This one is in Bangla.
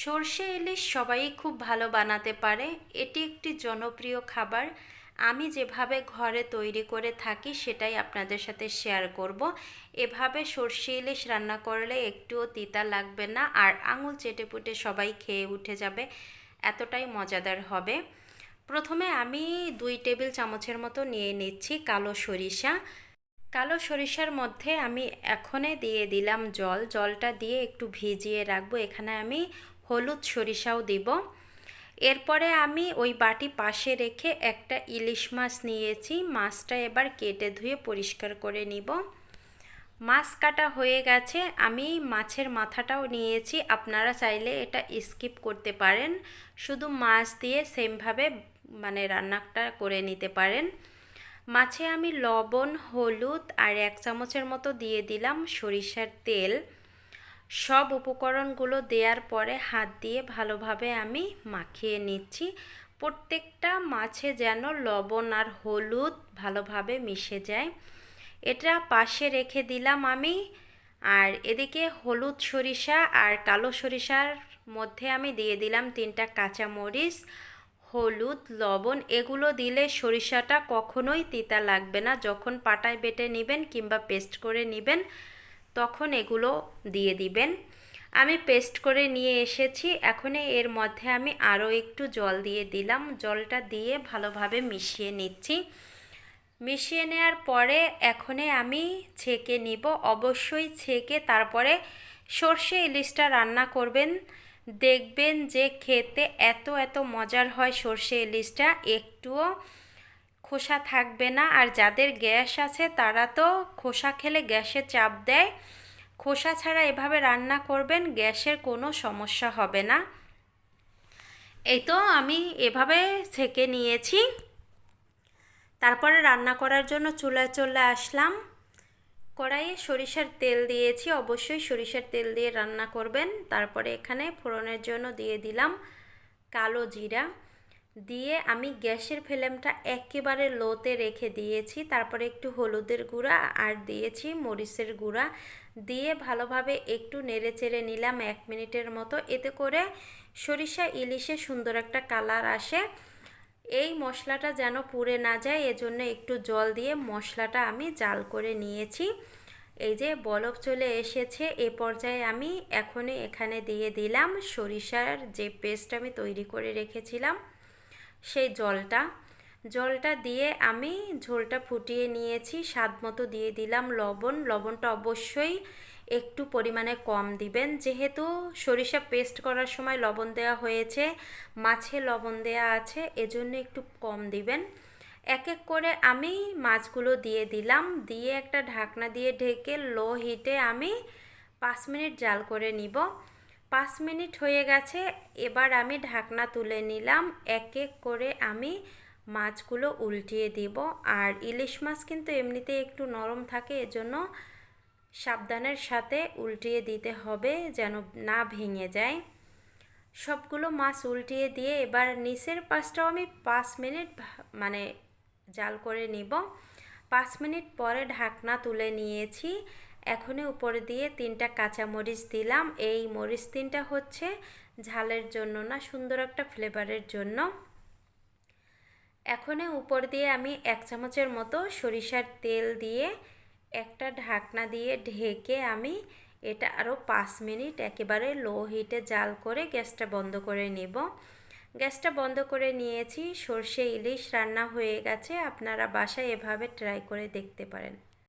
সর্ষে ইলিশ সবাই খুব ভালো বানাতে পারে। এটি একটি জনপ্রিয় খাবার। আমি যেভাবে ঘরে তৈরি করে থাকি সেটাই আপনাদের সাথে শেয়ার করব। এভাবে সর্ষে ইলিশ রান্না করলে একটুও তিতা লাগবে না আর আঙুল চেটে পুটে সবাই খেয়ে উঠে যাবে। এতটাই মজাদার হবে। প্রথমে আমি দুই টেবিল চামচের মতো নিয়ে নিচ্ছি কালো সরিষা। কালো সরিষার মধ্যে আমি এখনে দিয়ে দিলাম জল। জলটা দিয়ে একটু ভিজিয়ে রাখব। এখানে আমি হলুদ সরিষাও দিব। এরপরে আমি ওই বাটি পাশে রেখে একটা ইলিশ মাছ নিয়েছি। মাছটা এবার কেটে ধুয়ে পরিষ্কার করে নিব। মাছ কাটা হয়ে গেছে। আমি মাছের মাথাটাও নিয়েছি। আপনারা চাইলে এটা স্কিপ করতে পারেন। শুধু মাছ দিয়ে সেমভাবে মানে রান্নাটা করে নিতে পারেন। মাছে আমি লবণ, হলুদ আর এক চামচের মতো দিয়ে দিলাম সরিষার তেল। সব উপকরণগুলো দেওয়ার পরে হাত দিয়ে ভালোভাবে আমি মাখিয়ে নিচ্ছি। প্রত্যেকটা মাছে যেন লবণ আর হলুদ ভালোভাবে মিশে যায়। এটা পাশে রেখে দিলাম আমি। আর এদিকে হলুদ সরিষা আর কালো সরিষার মধ্যে আমি দিয়ে দিলাম তিনটা কাঁচামরিচ, হলুদ, লবণ। এগুলো দিলে সরিষাটা কখনোই তিতা লাগবে না। যখন পাটায় বেটে নেবেন কিংবা পেস্ট করে নেবেন তখন এগুলো দিয়ে দিবেন। আমি পেস্ট করে নিয়ে এসেছি। এখন এর মধ্যে আমি আরও একটু জল দিয়ে দিলাম। জলটা দিয়ে ভালোভাবে মিশিয়ে নিচ্ছি। মিশিয়ে নেওয়ার পরে এখনে আমি ছেঁকে নিব। অবশ্যই ছেঁকে তারপরে সর্ষে ইলিশটা রান্না করবেন। দেখবেন যে খেতে এত এত মজার হয় সর্ষে ইলিশটা। একটুও খোসা থাকবে না। আর যাদের গ্যাস আছে, তারা তো খোসা খেলে গ্যাসে চাপ দেয়। খোসা ছাড়া এভাবে রান্না করবেন, গ্যাসের কোনো সমস্যা হবে না। এই তো আমি এভাবে ছেঁকে নিয়েছি। তারপরে রান্না করার জন্য চুলায় চলে আসলাম। কড়াইয়ে সরিষার তেল দিয়েছি, অবশ্যই সরিষার তেল দিয়ে রান্না করবেন। তারপরে এখানে ফোড়নের জন্য দিয়ে দিলাম কালো জিরা। দিয়ে আমি গ্যাসের ফ্লেমটা একেবারে লোতে রেখে দিয়েছি। তারপরে একটু হলুদের গুঁড়া আর দিয়েছি মরিচের গুঁড়া। দিয়ে ভালোভাবে একটু নেড়ে চেড়ে নিলাম এক মিনিটের মতো। এতে করে সরিষা ইলিশে সুন্দর একটা কালার আসে। এই মশলাটা যেন পুড়ে না যায়, এজন্য একটু জল দিয়ে মশলাটা আমি জাল করে নিয়েছি। এই যে বলক চলে এসেছে, এ পর্যায়ে আমি এখনই এখানে দিয়ে দিলাম সরিষার যে পেস্ট আমি তৈরি করে রেখেছিলাম। সেই জলটা। জলটা দিয়ে আমি ঝোলটা ফুটিয়ে নিয়েছি, স্বাদ মতো দিয়ে দিলাম লবণ। লবণটা অবশ্যই একটু পরিমাণে কম দিবেন। যেহেতু সরিষা পেস্ট করার সময় লবণ দেওয়া হয়েছে, মাছে লবণ দেওয়া আছে, এজন্য একটু কম দিবেন। এক এক করে আমি মাছগুলো দিয়ে দিলাম। দিয়ে একটা ঢাকনা দিয়ে ঢেকে লো হিটে আমি পাঁচ মিনিট জাল করে নিব। পাঁচ মিনিট হয়ে গেছে, এবার আমি ঢাকনা তুলে নিলাম। এক এক করে আমি মাছগুলো উল্টিয়ে দিব। আর ইলিশ মাছ কিন্তু এমনিতে একটু নরম থাকে, এজন্য সাবধানের সাথে উল্টিয়ে দিতে হবে যেন না ভেঙে যায়। সবগুলো মাছ উল্টিয়ে দিয়ে এবার নিচের পাশটাও আমি পাঁচ মিনিট মানে জাল করে নিব। পাঁচ মিনিট পরে ঢাকনা তুলে নিয়েছি। এখনই উপরে দিয়ে তিনটা কাঁচা মরিচ দিলাম। এই মরিচ তিনটা হচ্ছে ঝালের জন্য না, সুন্দর একটা ফ্লেভারের জন্য। এখনে উপর দিয়ে আমি এক চামচের মতো সরিষার তেল দিয়ে একটা ঢাকনা দিয়ে ঢেকে আমি এটা আরও পাঁচ মিনিট একেবারে লো হিটে জাল করে গ্যাসটা বন্ধ করে নেব। গ্যাসটা বন্ধ করে নিয়েছি, সর্ষে ইলিশ রান্না হয়ে গেছে, আপনারা বাসায় এভাবে ট্রাই করে দেখতে পারেন।